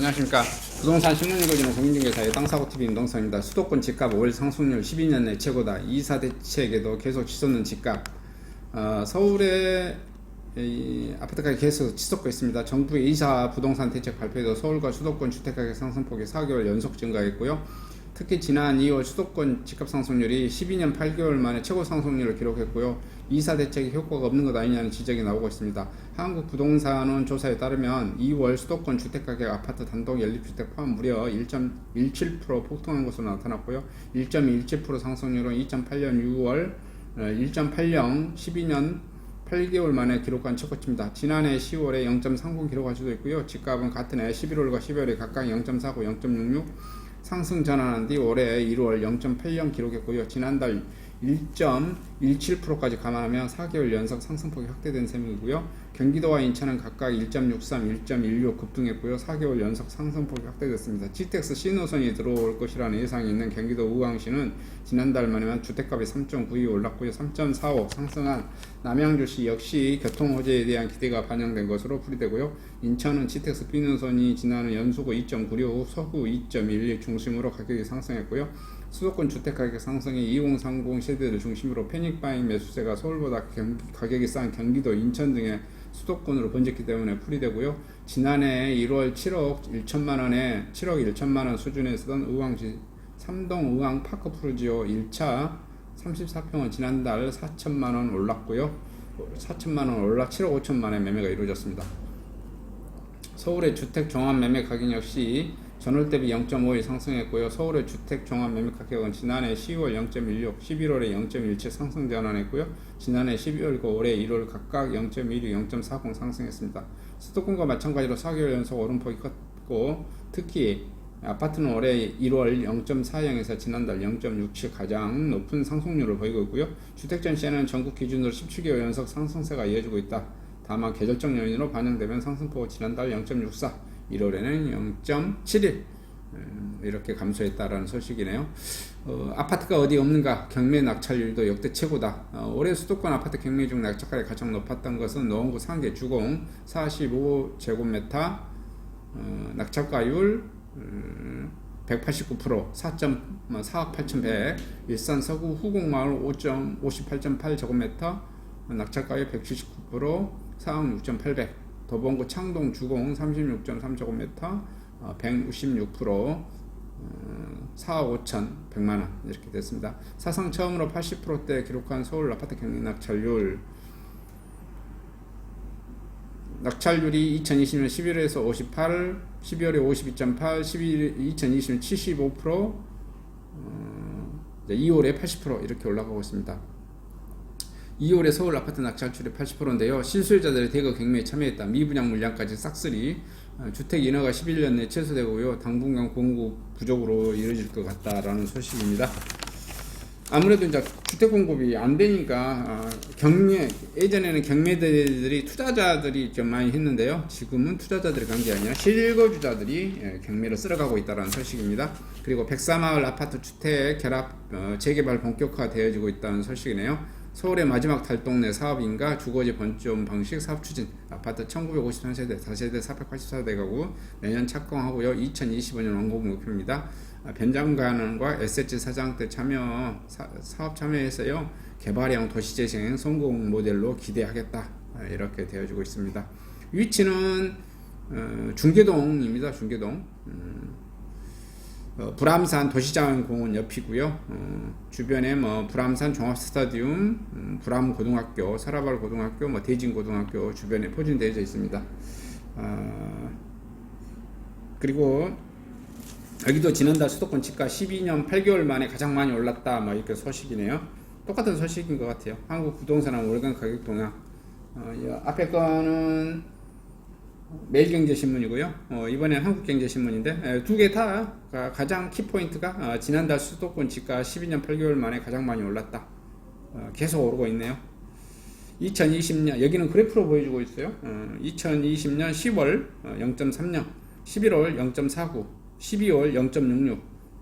안녕하십니까. 부동산 신문 읽어주는 공인중개사의 땅사고TV 임동성입니다. 수도권 집값 월 상승률 12년 내 최고다. 이사 대책에도 계속 치솟는 집값. 어, 서울에 이 아파트 가격 계속 치솟고 있습니다. 정부의 이사 부동산 대책 발표에도 서울과 수도권 주택가격 상승폭이 4개월 연속 증가했고요. 특히 지난 2월 수도권 집값 상승률이 12년 8개월 만에 최고 상승률을 기록했고요. 이사 대책이 효과가 없는 것 아니냐는 지적이 나오고 있습니다. 한국부동산원 조사에 따르면 2월 수도권 주택가격 아파트 단독 연립주택 포함 무려 1.17% 폭등한 것으로 나타났고요. 1.17% 상승률은 2008년 6월 1.80 12년 8개월 만에 기록한 최고치입니다. 지난해 10월에 0.30 기록할 수도 있고요. 집값은 같은 해 11월과 12월에 각각 0.49, 0.66 상승 전환한 뒤 올해 1월 0.80 기록했고요. 지난달 1.17%까지 감안하면 4개월 연속 상승폭이 확대된 셈이고요. 경기도와 인천은 각각 1.63, 1.16 급등했고요. 4개월 연속 상승폭이 확대됐습니다. GTX 신호선이 들어올 것이라는 예상이 있는 경기도 우광시는 지난달 만에만 주택값이 3.92 올랐고요. 3.45 상승한 남양주시 역시 교통 호재에 대한 기대가 반영된 것으로 풀이되고요. 인천은 GTX B노선이 지난해 연수구 2.96, 서구 2.11 중심으로 가격이 상승했고요. 수도권 주택 가격 상승이 2030 세대를 중심으로 패닉바잉 매수세가 서울보다 경, 가격이 싼 경기도, 인천 등의 수도권으로 번졌기 때문에 풀이되고요. 지난해 1월 7억 1천만 원에 7억 1천만 원 수준에 서던 의왕시 삼동 의왕 파크 프루지오 1차 34평은 지난달 4천만 원 올랐고요. 4천만 원 올라 7억 5천만 원 매매가 이루어졌습니다. 서울의 주택 종합 매매 가격 역시 전월 대비 0.52 상승했고요. 서울의 주택 종합 매매 가격은 지난해 10월 0.16, 11월에 0.17 상승 전환했고요. 지난해 12월과 올해 1월 각각 0.16, 0.40 상승했습니다. 수도권과 마찬가지로 4개월 연속 오름폭이 컸고 특히 아파트는 올해 1월 0.40에서 지난달 0.67 가장 높은 상승률을 보이고 있고요. 주택 전시회는 전국 기준으로 17개월 연속 상승세가 이어지고 있다. 다만 계절적 요인으로 반영되면 상승폭은 지난달 0.64, 1월에는 0.71 음, 이렇게 감소했다라는 소식이네요. 어, 아파트가 어디 없는가? 경매 낙찰률도 역대 최고다. 어, 올해 수도권 아파트 경매 중 낙찰가가 가장 높았던 것은 노원구 상계 주공 45제곱미터 어, 낙찰가율 음, 189% 4.4억 8,100 일산 서구 후곡마을 5.58.8제곱미터 낙찰가율 179% 4억 6,800 도봉구 창동 주공 36.3제곱미터 166% 어, 4억 5천 100만원 이렇게 됐습니다. 사상 처음으로 80%대 기록한 서울 아파트 경매 낙찰률 낙찰률이 2020년 11월에서 58, 12월에 52.8, 11, 2020년 75%, 어, 2월에 80% 이렇게 올라가고 있습니다. 2월에 서울 아파트 낙찰률이 80%인데요. 실수요자들이 대거 경매에 참여했다. 미분양 물량까지 싹쓸이 어, 주택 인허가 11년 내 취소되고요. 당분간 공급 부족으로 이어질 것 같다라는 소식입니다. 아무래도 이제 주택 공급이 안 되니까 어, 경매 예전에는 경매들이 투자자들이 좀 많이 했는데요. 지금은 투자자들이 간 게 아니라 실거주자들이 예, 경매를 쓸어가고 있다는 소식입니다. 그리고 백사마을 아파트 주택 결합 어, 재개발 본격화되어지고 있다는 소식이네요. 서울의 마지막 달동네 사업인가 주거지 번점 방식 사업 추진 아파트 1953세대 4세대 484대 가구 내년 착공하고요. 2025년 완공 목표입니다. 아, 변장관과 SH 사장 때 참여 사, 사업 참여해서요. 개발형 도시재생 성공 모델로 기대하겠다. 아, 이렇게 되어지고 있습니다. 위치는 어, 중계동입니다. 중계동. 음, 어, 불암산 도시자원공원 옆이고요. 어, 주변에 뭐 불암산 종합스타디움, 음, 불암 고등학교, 사라발 고등학교, 뭐 대진 고등학교 주변에 포진되어 있습니다. 어, 그리고 여기도 지난달 수도권 집가 12년 8개월 만에 가장 많이 올랐다. 뭐 이렇게 소식이네요. 똑같은 소식인 것 같아요. 한국 부동산 월간 가격 동향. 어, 앞에 거는 매일경제신문이고요. 어, 이번엔 한국경제신문인데 두 개 다 가장 키포인트가 어, 지난달 수도권 집가 12년 8개월 만에 가장 많이 올랐다. 어, 계속 오르고 있네요. 2020년 여기는 그래프로 보여주고 있어요. 2020년 10월 0.30, 11월 0.49, 12월 0.66,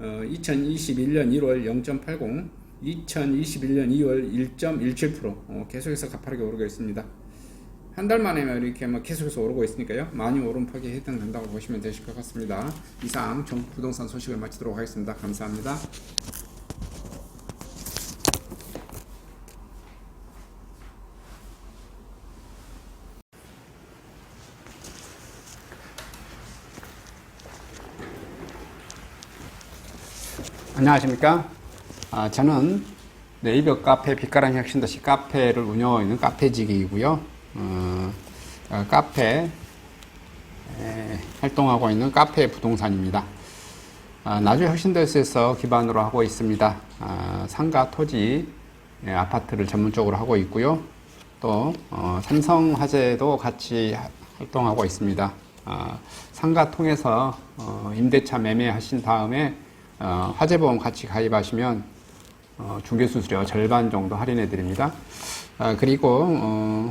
2021년 1월 0.80, 2021년 2월 1.17% 계속해서 가파르게 오르고 있습니다. 한 달 만에 이렇게 막 계속해서 오르고 있으니까요. 많이 오름폭에 해당된다고 보시면 되실 것 같습니다. 이상 종 부동산 소식을 마치도록 하겠습니다. 감사합니다. 안녕하십니까? 아, 저는 네이버 카페 빛가람 혁신도시 카페를 운영하고 있는 카페직이고요. 어, 어, 카페 에, 활동하고 있는 카페 부동산입니다. 아, 나주 혁신도시에서 기반으로 하고 있습니다. 아, 상가 토지 예, 아파트를 전문적으로 하고 있고요. 또 어, 삼성화재도 같이 하- 활동하고 있습니다. 아, 상가 통해서 어, 임대차 매매하신 다음에 어, 화재보험 같이 가입하시면 어, 중개수수료 절반 정도 할인해 드립니다. 아, 그리고 어,